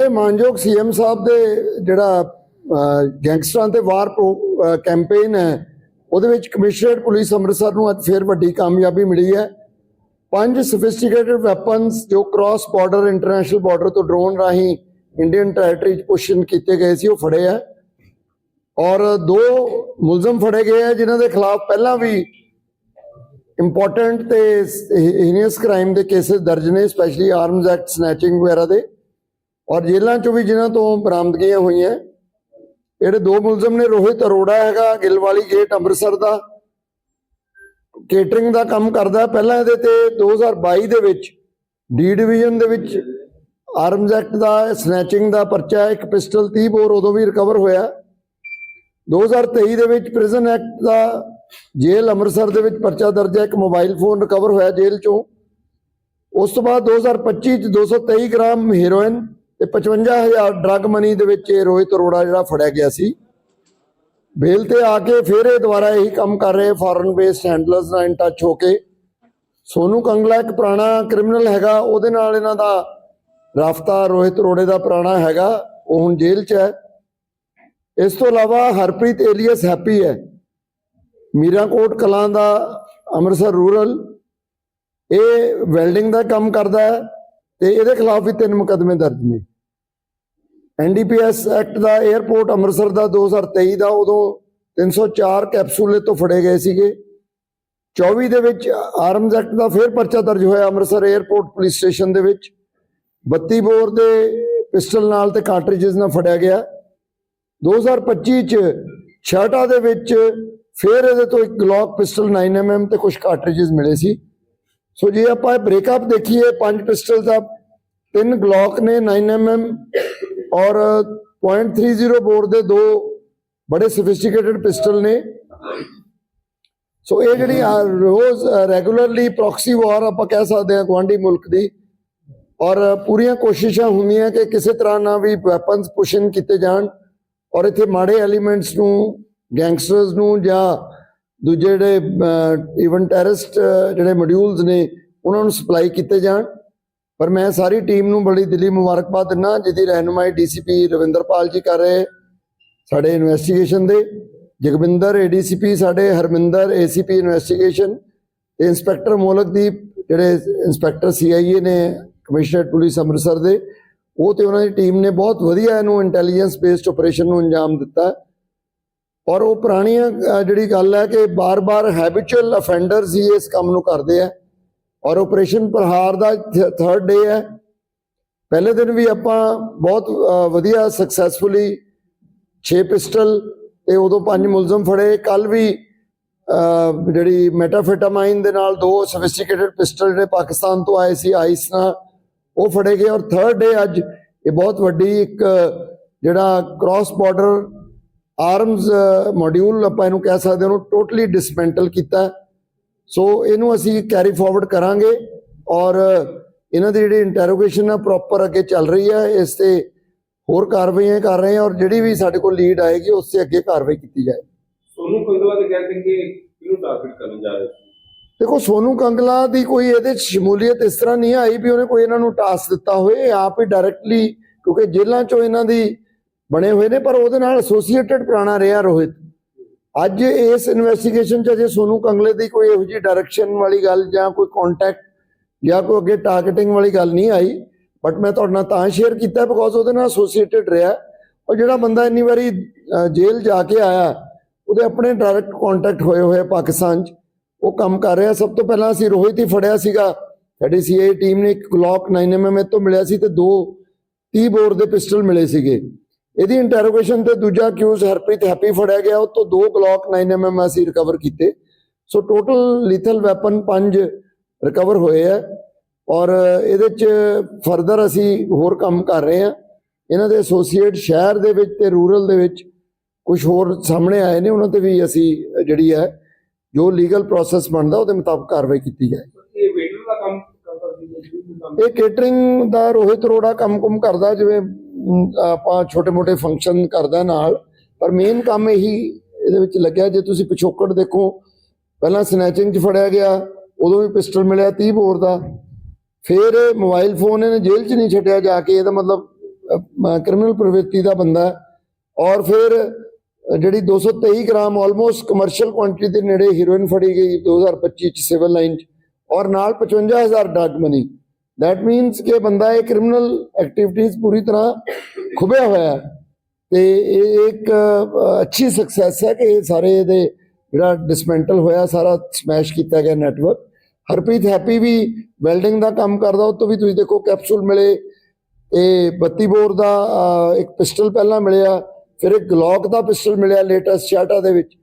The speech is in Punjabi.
ਇਹ ਮਾਨਯੋਗ ਸੀਐਮ ਸਾਹਿਬ ਦੇ ਜਿਹੜਾ ਗੈਂਗਸਟਰਾਂ ਤੇ ਵਾਰ ਕੈਂਪੇਨ ਹੈ, ਉਹਦੇ ਵਿੱਚ ਕਮਿਸ਼ਨਰੇਟ ਪੁਲਿਸ ਅੰਮ੍ਰਿਤਸਰ ਨੂੰ ਅੱਜ ਫੇਰ ਵੱਡੀ ਕਾਮਯਾਬੀ ਮਿਲੀ ਹੈ। ਪੰਜ ਸੋਫਿਸਟੀਕੇਟਡ ਵੈਪਨਸ ਜੋ ਕ੍ਰਾਸ ਬਾਰਡਰ ਇੰਟਰਨੈਸ਼ਨਲ ਬਾਰਡਰ ਤੋਂ ਡਰੋਨ ਰਾਹੀਂ ਇੰਡੀਅਨ ਟੈਰੀਟਰੀ 'ਚ ਪੁਸ਼ਨ ਕੀਤੇ ਗਏ ਸੀ, ਉਹ ਫੜੇ ਆ ਔਰ ਦੋ ਮੁਲਜ਼ਮ ਫੜੇ ਗਏ ਆ ਜਿਨ੍ਹਾਂ ਦੇ ਖਿਲਾਫ ਪਹਿਲਾਂ ਵੀ ਇੰਪੋਰਟੈਂਟ ਤੇ ਹੀਨੀਅਸ ਕ੍ਰਾਈਮ ਦੇ ਕੇसेस ਦਰਜ ਨੇ ਸਪੈਸ਼ਲੀ ਆਰਮਸ ਐਕਟ ਸਨੈਚਿੰਗ ਵਗੈਰਾ ਦੇ। ਔਰ ਜੇਲ੍ਹਾਂ ਚੋਂ ਵੀ ਜਿਨ੍ਹਾਂ ਤੋਂ ਬਰਾਮਦਗੀਆਂ ਹੋਈਆਂ, ਜਿਹੜੇ ਦੋ ਮੁਲਜ਼ਮ ਨੇ ਰੋਹਿਤ ਅਰੋੜਾ ਹੈਗਾ, ਗਿਲਵਾਲੀ ਗੇਟ, ਅੰਮ੍ਰਿਤਸਰ ਦਾ, ਕੇਟਰਿੰਗ ਦਾ ਕੰਮ ਕਰਦਾ। ਪਹਿਲਾਂ ਇਹਦੇ ਤੇ 2022 ਦੇ ਵਿੱਚ ਡੀ ਡਿਵੀਜ਼ਨ ਦੇ ਵਿੱਚ ਆਰਮਜ਼ ਐਕਟ ਦਾ ਸਨੈਚਿੰਗ ਦਾ ਪਰਚਾ, ਇੱਕ ਪਿਸਟਲ 30 ਬੋਰ ਉਦੋਂ ਵੀ ਰਿਕਵਰ ਹੋਇਆ। 2023 ਦੇ ਵਿੱਚ ਪ੍ਰਿਜ਼ਨ ਐਕਟ ਦਾ ਜੇਲ੍ਹ ਅੰਮ੍ਰਿਤਸਰ ਦੇ ਵਿੱਚ ਪਰਚਾ ਦਰਜ ਹੈ, ਇੱਕ ਮੋਬਾਈਲ ਫੋਨ ਰਿਕਵਰ ਹੋਇਆ ਜੇਲ੍ਹ ਚੋਂ। ਉਸ ਤੋਂ ਬਾਅਦ 2025 ਚ 223 ਗ੍ਰਾਮ ਹੈਰੋਇਨ ਤੇ 55000 ਡਰੱਗ ਮਨੀ ਦੇ ਵਿੱਚ ਇਹ ਰੋਹਿਤ ਅਰੋੜਾ ਜਿਹੜਾ ਫੜਿਆ ਗਿਆ ਸੀ। ਬੇਲ ਤੇ ਆ ਕੇ ਫਿਰ ਇਹ ਦੁਬਾਰਾ ਇਹੀ ਕੰਮ ਕਰ ਰਹੇ ਫੋਰਨ ਬੇਸਡ ਹੈਂਡਲਰਸ ਨਾਲ ਇਨ ਟੱਚ ਹੋ ਕੇ। ਸੋਨੂ ਕੰਗਲਾ ਇੱਕ ਪੁਰਾਣਾ ਕ੍ਰਿਮੀਨਲ ਹੈਗਾ, ਉਹਦੇ ਨਾਲ ਇਹਨਾਂ ਦਾ ਰਾਫਤਾ ਰੋਹਿਤ ਅਰੋੜੇ ਦਾ ਪੁਰਾਣਾ ਹੈਗਾ, ਉਹ ਹੁਣ ਜੇਲ੍ਹ 'ਚ ਹੈ। ਇਸ ਤੋਂ ਇਲਾਵਾ ਹਰਪ੍ਰੀਤ ਏਲੀਅਸ ਹੈਪੀ ਹੈ। ਮੀਰਾਕੋਟ ਕਲਾਂ ਦਾ ਅੰਮ੍ਰਿਤਸਰ ਰੂਰਲ। ਇਹ ਵੈਲਡਿੰਗ ਦਾ ਕੰਮ ਕਰਦਾ ਹੈ। ਤੇ ਇਹਦੇ ਖਿਲਾਫ ਵੀ ਤਿੰਨ ਮੁਕੱਦਮੇ ਦਰਜ ਨੇ। ਐਨਡੀਪੀਐਸ ਐਕਟ ਦਾ 에ਅਰਪੋਰਟ ਅੰਮ੍ਰਿਤਸਰ ਦਾ 2023 ਦਾ ਉਦੋਂ 304 ਕੈਪਸੂਲੇ ਤੋਂ ਫੜੇ ਗਏ ਸੀਗੇ। 24 ਦੇ ਵਿੱਚ ਆਰਮਜ਼ ਐਕਟ ਦਾ ਫਿਰ ਪਰਚਾ ਦਰਜ ਹੋਇਆ ਅੰਮ੍ਰਿਤਸਰ 에ਅਰਪੋਰਟ ਪੁਲਿਸ ਸਟੇਸ਼ਨ ਦੇ ਵਿੱਚ। 32 ਬੋਰ ਦੇ ਪਿਸਟਲ ਨਾਲ ਤੇ ਕਾਰਟ੍ਰਿਜਸ ਨਾਲ ਫੜਿਆ ਗਿਆ। 2025 ਚ ਛਾਟਾ ਦੇ ਵਿੱਚ ਫਿਰ ਇਹਦੇ ਤੋਂ ਇੱਕ ਗਲੌਕ ਪਿਸਟਲ 9mm ਤੇ ਕੁਝ ਕਾਰਟ੍ਰਿਜਸ ਮਿਲੇ ਸੀ। ਸੋ ਜੇ ਆਪਾਂ ਇਹ ਬ੍ਰੇਕਅਪ ਦੇਖੀਏ, ਪੰਜ ਪਿਸਟਲ ਦਾ, ਤਿੰਨ ਗਲੌਕ ਨੇ 9mm ਔਰ .30 ਬੋਰ ਦੇ ਦੋ ਬੜੇ ਸੋਫਿਸਟੀਕੇਟਡ ਪਿਸਟਲ ਨੇ। ਸੋ ਇਹ ਜਿਹੜੀ ਰੋਜ਼ ਰੈਗੂਲਰਲੀ ਪ੍ਰੋਕਸੀ ਵਾਰ ਆਪਾਂ ਕਹਿ ਸਕਦੇ ਹਾਂ ਗਵਾਂਢੀ ਮੁਲਕ ਦੀ। ਔਰ ਪੂਰੀਆਂ ਕੋਸ਼ਿਸ਼ਾਂ ਹੁੰਦੀਆਂ ਕਿ ਕਿਸੇ ਤਰ੍ਹਾਂ ਨਾਲ ਵੀ ਵੈਪਨਸ ਪੁਸ਼ਨ ਕੀਤੇ ਜਾਣ। ਔਰ ਇੱਥੇ ਮਾੜੇ ਐਲੀਮੈਂਟਸ ਨੂੰ ਗੈਂਗਸਟਰਸ ਨੂੰ ਜਾਂ ਦੂਜੇ ਜਿਹੜੇ ਇਵਨ ਟੈਰਰਿਸਟ ਜਿਹੜੇ ਮੋਡਿਊਲਸ ਨੇ, ਉਹਨਾਂ ਨੂੰ ਸਪਲਾਈ ਕੀਤੇ ਜਾਣ। ਪਰ ਮੈਂ ਸਾਰੀ ਟੀਮ ਨੂੰ ਬੜੀ ਦਿਲੀ ਮੁਬਾਰਕਬਾਦ ਦਿੰਦਾ, ਜਿਹਦੀ ਰਹਿਨੁਮਾਈ ਡੀਸੀਪੀ ਰਵਿੰਦਰਪਾਲ ਜੀ ਕਰ ਰਹੇ, ਸਾਡੇ ਇਨਵੈਸਟੀਗੇਸ਼ਨ ਦੇ। ਜਗਵਿੰਦਰ ਏਡੀਸੀਪੀ ਸਾਡੇ ਹਰਮਿੰਦਰ ਏਸੀਪੀ ਇਨਵੈਸਟੀਗੇਸ਼ਨ ਤੇ ਇੰਸਪੈਕਟਰ ਮੋਲਕਦੀਪ, ਜਿਹੜੇ ਇੰਸਪੈਕਟਰ ਸੀਆਈਏ ਨੇ ਕਮਿਸ਼ਨਰ ਪੁਲਿਸ ਅੰਮ੍ਰਿਤਸਰ ਦੇ, ਉਹ ਤੇ ਉਹਨਾਂ ਦੀ ਟੀਮ ਨੇ ਬਹੁਤ ਵਧੀਆ ਇਹਨੂੰ ਇੰਟੈਲੀਜੈਂਸ ਬੇਸਡ ਆਪਰੇਸ਼ਨ ਨੂੰ ਅੰਜਾਮ ਦਿੱਤਾ। ਔਰ ਉਹ ਪੁਰਾਣੀਆਂ ਜਿਹੜੀ ਗੱਲ ਹੈ ਕਿ ਬਾਰ-ਬਾਰ ਹੈਬਿਚੁਅਲ ਅਫੈਂਡਰਸ ਹੀ ਇਸ ਕੰਮ ਨੂੰ ਕਰਦੇ ਆ। ਔਰ ਆਪਰੇਸ਼ਨ ਪ੍ਰਹਾਰ ਦਾ ਥਰਡ ਡੇ ਹੈ। ਪਹਿਲੇ ਦਿਨ ਵੀ ਆਪਾਂ ਬਹੁਤ ਵਧੀਆ ਸਕਸੈਸਫੁਲੀ 6 ਪਿਸਟਲ ਤੇ ਉਦੋਂ ਪੰਜ ਮੁਲਜ਼ਮ ਫੜੇ। ਕੱਲ ਵੀ ਜਿਹੜੀ ਮੈਟਾਫੈਟਾਮਾਈਨ ਦੇ ਨਾਲ ਦੋ ਸੋਫਿਸਟੀਕੇਟਡ ਪਿਸਟਲ ਜਿਹੜੇ ਪਾਕਿਸਤਾਨ ਤੋਂ ਆਏ ਸੀ, ਆਈਸ ਨਾਲ, ਉਹ ਫੜੇ ਗਏ। ਔਰ ਥਰਡ ਡੇ ਅੱਜ ਇਹ ਬਹੁਤ ਵੱਡੀ ਇੱਕ, ਜਿਹੜਾ ਕ੍ਰਾਸ ਬਾਰਡਰ ਆਰਮਸ ਮੋਡਿਊਲ ਆਪਾਂ ਇਹਨੂੰ ਕਹਿ ਸਕਦੇ ਹਾਂ ਉਹਨੂੰ ਟੋਟਲੀ ਡਿਸਮੈਂਟਲ ਕੀਤਾ। ਸੋ ਇਹਨੂੰ ਅਸੀਂ ਕੈਰੀ ਫਾਰਵਰਡ ਕਰਾਂਗੇ ਔਰ ਇਹਨਾਂ ਦੀ ਜਿਹੜੀ ਇੰਟਰੋਗੇਸ਼ਨ ਆ ਪ੍ਰੋਪਰ ਅੱਗੇ ਚੱਲ ਰਹੀ ਹੈ ਇਸ ਤੇ ਹੋਰ ਕਾਰਵਾਈਆਂ ਕਰ ਰਹੇ ਹਾਂ ਔਰ ਜਿਹੜੀ ਵੀ ਸਾਡੇ ਕੋਲ ਲੀਡ ਆਏਗੀ ਉਸ ਤੇ ਅੱਗੇ ਕਾਰਵਾਈ ਕੀਤੀ ਜਾਏ। ਸੋਨੂੰ ਕੰਗਲਾ ਦੇ ਕਹਿੰਦੇ ਕਿ ਕਿਹਨੂੰ ਟਾਰਗੇਟ ਕਰਨ ਜਾ ਰਹੇ ਦੇਖੋ ਸੋਨੂ ਕੰਗਲਾ ਦੀ ਕੋਈ ਇਹਦੇ ਚ ਸ਼ਮੂਲੀਅਤ ਇਸ ਤਰ੍ਹਾਂ ਨਹੀਂ ਆਈ ਵੀ ਉਹਨੇ ਕੋਈ ਇਹਨਾਂ ਨੂੰ ਟਾਸਕ ਦਿੱਤਾ ਹੋਵੇ। ਆਪ ਹੀ ਡਾਇਰੈਕਟਲੀ ਕਿਉਂਕਿ ਜੇਲ੍ਹਾਂ ਚੋਂ ਇਹਨਾਂ ਦੀ ਬਣੇ ਹੋਏ ਨੇ, ਪਰ ਉਹਦੇ ਨਾਲ ਐਸੋਸੀਏਟਡ ਪੁਰਾਣਾ ਰਿਹਾ ਰੋਹਿਤ। ਅੱਜ ਇਸ ਇਨਵੈਸਟੀਗੇਸ਼ਨ ਚ ਅਜੇ ਸੋਨੂ ਕੰਗਲੇ ਦੀ ਕੋਈ ਇਹੋ ਜਿਹੀ ਡਾਇਰੈਕਸ਼ਨ ਵਾਲੀ ਗੱਲ ਜਾਂ ਕੋਈ ਕੰਟੈਕਟ ਜਾਂ ਕੋਈ ਅੱਗੇ ਟਾਰਗੇਟਿੰਗ ਵਾਲੀ ਗੱਲ ਨਹੀਂ ਆਈ। ਬਟ ਮੈਂ ਤੁਹਾਡੇ ਨਾਲ ਤਾਂ ਸ਼ੇਅਰ ਕੀਤਾ ਬਿਕੋਜ਼ ਉਹਦੇ ਨਾਲ ਐਸੋਸੀਏਟਡ ਰਿਹਾ। ਔਰ ਜਿਹੜਾ ਬੰਦਾ ਇੰਨੀ ਵਾਰੀ ਜੇਲ੍ਹ ਜਾ ਕੇ ਆਇਆ, ਉਹਦੇ ਆਪਣੇ ਡਾਇਰੈਕਟ ਕੰਟੈਕਟ ਹੋਏ ਹੋਏ ਪਾਕਿਸਤਾਨ 'ਚ। ਉਹ ਕੰਮ ਕਰ ਰਿਹਾ। ਸਭ ਤੋਂ ਪਹਿਲਾਂ ਅਸੀਂ ਰੋਹਿਤ ਹੀ ਫੜਿਆ ਸੀਗਾ। ਸਾਡੀ ਸੀਆਈ ਟੀਮ ਨੇ ਇੱਕ ਗਲੌਕ 9mm ਤੋਂ ਮਿਲਿਆ ਸੀ ਤੇ ਦੋ 30 ਬੋਰ ਦੇ ਪਿਸਟਲ ਮਿਲੇ ਸੀਗੇ। ਇਹਦੀ ਇੰਟਰੋਗੇਸ਼ਨ ਤੇ ਦੂਜਾ ਅਕਿਊਜ਼ ਹਰਪ੍ਰੀਤ ਹੈਪੀ ਫੜਿਆ ਗਿਆ ਉਹ ਤੋਂ ਦੋ ਗਲੌਕ 9mm ਅਸੀਂ ਰਿਕਵਰ ਕੀਤੇ। ਸੋ ਟੋਟਲ ਲੀਥਲ ਵੈਪਨ ਪੰਜ ਰਿਕਵਰ ਹੋਏ ਆ। ਔਰ ਇਹਦੇ ਚ ਫਰਦਰ ਅਸੀਂ ਹੋਰ ਕੰਮ ਕਰ ਰਹੇ ਆ ਇਹਨਾਂ ਦੇ ਐਸੋਸੀਏਟ ਸ਼ਹਿਰ ਦੇ ਵਿੱਚ ਤੇ ਰੂਰਲ ਦੇ ਵਿੱਚ ਕੁਝ ਹੋਰ ਸਾਹਮਣੇ ਆਏ ਨੇ ਉਹਨਾਂ ਤੇ ਵੀ ਅਸੀਂ ਜਿਹੜੀ ਹੈ ਜੋ ਲੀਗਲ ਪ੍ਰੋਸੈਸ ਬਣਦਾ ਉਹਦੇ ਮੁਤਾਬਕ ਕਾਰਵਾਈ ਕੀਤੀ ਜਾਏ। ਇਹ ਵੇਟਰ ਦਾ ਕੰਮ ਕਰਦਾ ਸੀ ਜੀ ਕੰਮ? ਇਹ ਕੇਟਰਿੰਗ ਦਾ ਰੋਹਿਤ ਅਰੋੜਾ ਕੰਮ-ਕੁਮ ਕਰਦਾ ਜਿਵੇਂ ਆਪਾਂ ਛੋਟੇ-ਮੋਟੇ ਫੰਕਸ਼ਨ ਕਰਦਾ ਨਾਲ ਪਰ ਮੇਨ ਕੰਮ ਇਹੀ ਇਹਦੇ ਵਿੱਚ ਲੱਗਿਆ ਜੇ ਤੁਸੀਂ ਪਿਛੋਕੜ ਦੇਖੋ ਪਹਿਲਾਂ ਸਨੈਚਿੰਗ 'ਚ ਫੜਿਆ ਗਿਆ ਉਦੋਂ ਵੀ ਪਿਸਟਲ ਮਿਲਿਆ 30 ਬੋਰ ਦਾ ਫਿਰ ਮੋਬਾਈਲ ਫੋਨ ਇਹਨੇ ਜੇਲ੍ਹ 'ਚ ਨਹੀਂ ਛੱਡਿਆ ਜਾ ਕੇ ਇਹਦਾ ਮਤਲਬ ਕ੍ਰਿਮੀਨਲ ਪ੍ਰਵਿਰਤੀ ਦਾ ਬੰਦਾ ਔਰ ਫਿਰ ਅ, ਜਿਹੜੀ 223 ਗ੍ਰਾਮ ਆਲਮੋਸਟ ਕਮਰਸ਼ੀਅਲ ਕੁਆਂਟੀਟੀ ਦੇ ਨੇੜੇ ਹੀਰੋਇਨ ਫੜੀ ਗਈ 2025 ਚ ਸਿਵਲ ਲਾਈਨ ਚ ਔਰ ਨਾਲ 55000 ਡਰਗ ਮਨੀ ਦੈਟ ਮੀਨਸ ਕਿ ਬੰਦਾ ਇਹ ਕ੍ਰਿਮੀਨਲ ਐਕਟੀਵਿਟੀਜ਼ ਪੂਰੀ ਤਰ੍ਹਾਂ ਖੁੱਬਿਆ ਹੋਇਆ ਹੈ ਤੇ ਇਹ ਇੱਕ ਅੱਛੀ ਸਕਸੈਸ ਹੈ ਕਿ ਇਹ ਸਾਰੇ ਇਹਦੇ ਜਿਹੜਾ ਡਿਸਮੈਂਟਲ ਹੋਇਆ, ਸਾਰਾ ਸਮੈਸ਼ ਕੀਤਾ ਗਿਆ ਨੈਟਵਰਕ ਹਰਪ੍ਰੀਤ ਹੈਪੀ ਵੀ ਵੈਲਡਿੰਗ ਦਾ ਕੰਮ ਕਰਦਾ, ਉਹ ਤੋਂ ਵੀ ਤੁਸੀਂ ਦੇਖੋ ਕੈਪਸੂਲ ਮਿਲੇ ਇਹ 32 ਬੋਰ ਦਾ ਇੱਕ ਪਿਸਟਲ ਪਹਿਲਾਂ ਮਿਲਿਆ, ਫਿਰ ਇੱਕ ਗਲੌਕ ਦਾ ਪਿਸਟਲ ਮਿਲਿਆ ਲੇਟੈਸਟ ਚਾਟਾ ਦੇ ਵਿੱਚ।